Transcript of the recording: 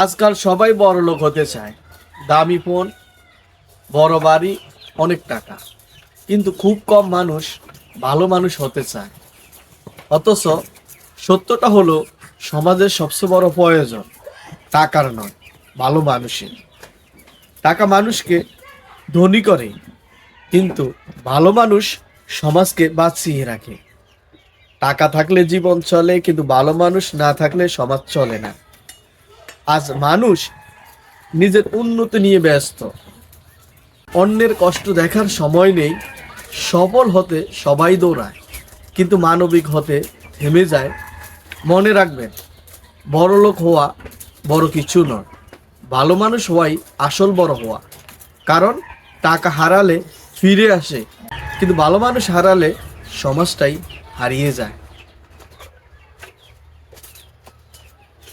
আজকাল সবাই বড় লোক হতে চায়। দামি ফোন, বড় বাড়ি, অনেক টাকা। কিন্তু খুব কম মানুষ ভালো মানুষ হতে চায়। অথচ সত্যটা হলো, সমাজের সবচেয়ে বড় প্রয়োজন টাকার নয়, ভালো মানুষের। টাকা মানুষকে ধনী করে, কিন্তু ভালো মানুষ সমাজকে বাঁচিয়ে রাখে। টাকা থাকলে জীবন চলে, কিন্তু ভালো মানুষ না থাকলে সমাজ চলে না। আজ মানুষ নিজের উন্নতি নিয়ে ব্যস্ত। অন্যের কষ্ট দেখার সময় নেই সফল হতে সবাই দৌড়ায়, কিন্তু মানবিক হতে থেমে যায়, মনে রাখবেন, বড় লোক হওয়া বড় কিছু নয়, ভালো মানুষ হওয়াই আসল বড় হওয়া। কারণ টাকা হারালে ফিরে আসে, কিন্তু ভালো মানুষ হারালে সমাজটাই হারিয়ে যায়।